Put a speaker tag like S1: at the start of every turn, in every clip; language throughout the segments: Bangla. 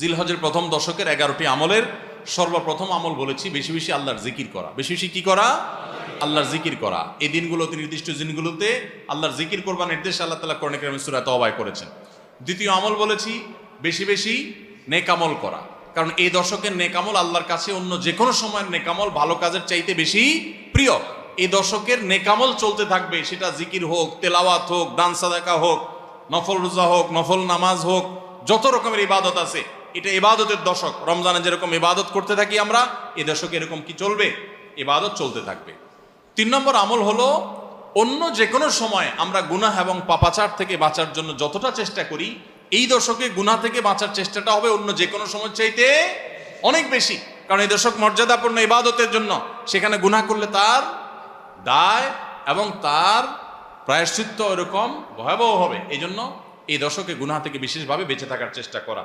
S1: জিলহজের প্রথম দশকের এগারোটি আমলের সর্বপ্রথম আমল বলেছি, বেশি বেশি আল্লাহর জিকির করা। বেশি বেশি কি করা? আল্লাহর জিকির করা। এই দিনগুলোতে, নির্দিষ্ট দিনগুলোতে আল্লাহর জিকির করবার নির্দেশ আল্লাহ তালা করণে সুরাত অবায় করেছেন। দ্বিতীয় আমল বলেছি, বেশি বেশি নেকামল করা। কারণ এই দশকের নেকামল আল্লাহর কাছে অন্য যে কোনো সময়ের নেকামল ভালো কাজের চাইতে বেশি প্রিয়। এই দশকের নেকামল চলতে থাকবে, সেটা জিকির হোক, তেলাওয়াত হোক, দান সাদাকা হোক, নফল রোজা হোক, নফল নামাজ হোক, যত রকমের ইবাদত আছে এটা ইবাদতের দশক। রমজানে যেরকম ইবাদত করতে থাকি আমরা এই দশকে এরকম কি চলবে? ইবাদত চলতে থাকবে। তিন নম্বর আমল হলো, অন্য যে কোনো সময় আমরা গুনাহ এবং পাপাচার থেকে বাঁচার জন্য যতটা চেষ্টা করি, এই দশকে গুনাহ থেকে বাঁচার চেষ্টাটা হবে অন্য যে কোনো সময় চাইতে অনেক বেশি। কারণ এই দশক মর্যাদাপূর্ণ ইবাদতের জন্য, সেখানে গুনাহ করলে তার দায় এবং তার প্রায়শ্চিত্ত এরকম ভয়াবহ হবে। এই জন্য এই দশকে গুনাহ থেকে বিশেষভাবে বেঁচে থাকার চেষ্টা করা।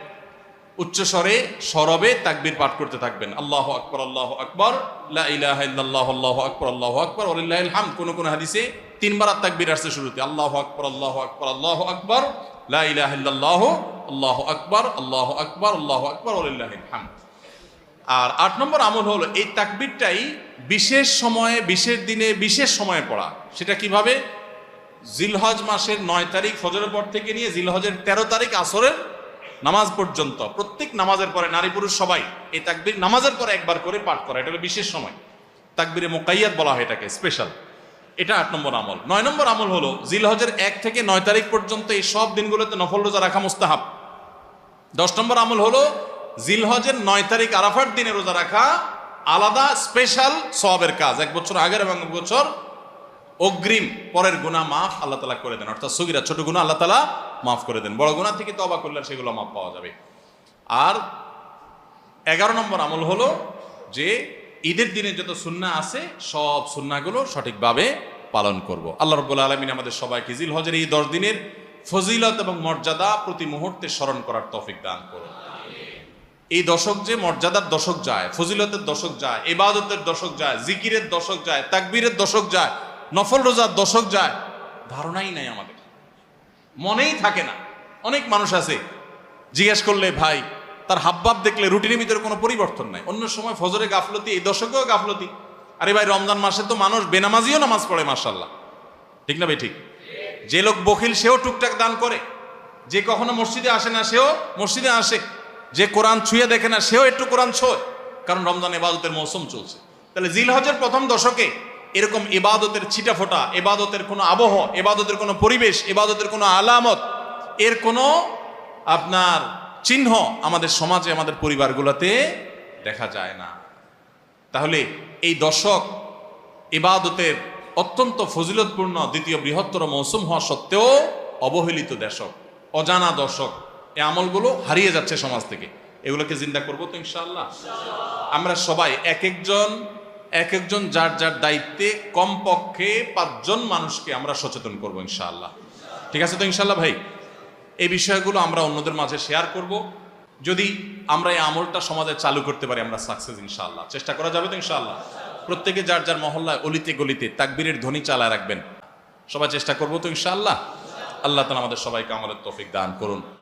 S1: উচ্চস্বরে সরবে তাকবীর পাঠ করতে থাকবেন আল্লাহ আকবর আল্লাহ আকবর লা ইলাহা ইল্লাল্লাহ আল্লাহু আকবর আল্লাহু আকবর ওয়ালিল্লাহিল হামদ কোন কোন হাদিসে তিনবার আর তাকবীর আসছে শুরুতে আল্লাহু আকবর আল্লাহ আকবর আল্লাহ আকবর লা ইলাহা ইল্লাল্লাহ আল্লাহু আকবর আল্লাহু আকবর আল্লাহু আকবর ওয়ালিল্লাহিল হামদ আর আট নম্বর আমল হলো এই তাকবীরটাই বিশেষ সময়ে বিশেষ দিনে বিশেষ সময়ে পড়া সেটা কীভাবে জিলহজ মাসের নয় তারিখ ফজরের পর থেকে নিয়ে জিলহজের তেরো তারিখ আসরের নামাজ পর্যন্ত, প্রত্যেক নামাজের পরে নারী পুরুষ সবাই এই তাকবির নামাজের পরে একবার করে পাঠ করা, এটা হলো বিশেষ সময়। তাকবীরে মোকাইয়াত বলা হয় এটাকে স্পেশাল এটা আট নম্বর আমল। নয় নম্বর আমল হলো জিলহজের এক থেকে নয় তারিখ পর্যন্ত এই সব দিনগুলোতে নফল রোজা রাখা মুস্তাহাব। দশ নম্বর আমল হলো জিলহজের নয় তারিখ আরাফার দিনে রোজা রাখা আলাদা স্পেশাল সবের কাজ, এক বছর আগের এবং এক বছর অগ্রিম পরের গুণা মাফ আল্লাহ তালা করে দেন। অর্থাৎ সগিরা, ছোট গুণা আল্লাহ তালা মাফ করে দেন। বড় গুণা থেকে তবা করলে সেগুলো মাফ পাওয়া যাবে। আর এগারো নম্বর আমল হলো যে ঈদের দিনে যত সুন্না আছে, সব সুন্নাগুলো সঠিকভাবে পালন করব। আল্লাহ রব্বুল আলমিন আমাদের সবাইকে জিল হজের এই দশ দিনের ফজিলত এবং মর্যাদা প্রতি মুহূর্তে স্মরণ করার তফিক দান করুন। এই দশক যে মর্যাদার দশক যায়, ফজিলতের দশক যায় এবাদতের দশক যায়, জিকিরের দশক যায়, তাকবীরের দশক যায় নফল রোজার দশক যায়, ধারণাই নাই আমাদের। মনেই থাকে না। অনেক মানুষ আছে, জিজ্ঞেস করলে, ভাই, তার হাবভাব দেখলে রুটিনের ভিতরে কোনো পরিবর্তন নাই? অন্য সময় ফজরে গাফলতি, এই দশকেও গাফলতি। আরে ভাই, রমজান মাসে তো মানুষ বেনামাজিও নামাজ পড়ে মার্শাল্লাহ ঠিক না ভাই, ঠিক? যে লোক বখিল, সেও টুকটাক দান করে। যে কখনো মসজিদে আসে না, সেও মসজিদে আসে। যে কোরআন ছুঁয়ে দেখে না, সেও একটু কোরআন ছোয়। কারণ রমজান এবাদতের মৌসুম চলছে। তাহলে জিলহজের প্রথম দশকে এরকম এবাদতের ছিটা ফোটা এবাদতের কোনো আবহ এবাদতের কোনো পরিবেশ এবাদতের কোনো আলামত, এর কোনো আপনার চিহ্ন আমাদের সমাজে, আমাদের পরিবারগুলোতে দেখা যায় না। তাহলে এই দশক ইবাদতের অত্যন্ত ফজিলতপূর্ণ দ্বিতীয় বৃহত্তর মৌসুম হওয়া সত্ত্বেও অবহেলিত দশক, অজানা দশক, এ আমলগুলো হারিয়ে যাচ্ছে সমাজ থেকে। এগুলোকে জিন্দা করব তো ইনশাআল্লাহ? আমরা সবাই এক একজন এক একজন যার যার দায়িত্বে, কমপক্ষে পাঁচজন মানুষকে আমরা সচেতন করব ইনশাআল্লাহ। ঠিক আছে তো ইনশাল্লাহ ভাই? এই বিষয়গুলো আমরা অন্যদের মাঝে শেয়ার করব। যদি আমরা এই আমলটা সমাজে চালু করতে পারি, আমরা সাকসেস ইনশাআল্লাহ। চেষ্টা করা যাবে তো ইনশাআল্লাহ? প্রত্যেকে যার যার মহল্লায় অলিতে গলিতে তাকবীরের ধ্বনি চালায় রাখবেন। সবাই চেষ্টা করব তো ইনশাআল্লাহ? আল্লাহ তালা আমাদের সবাইকে আমলের তৌফিক দান করুন।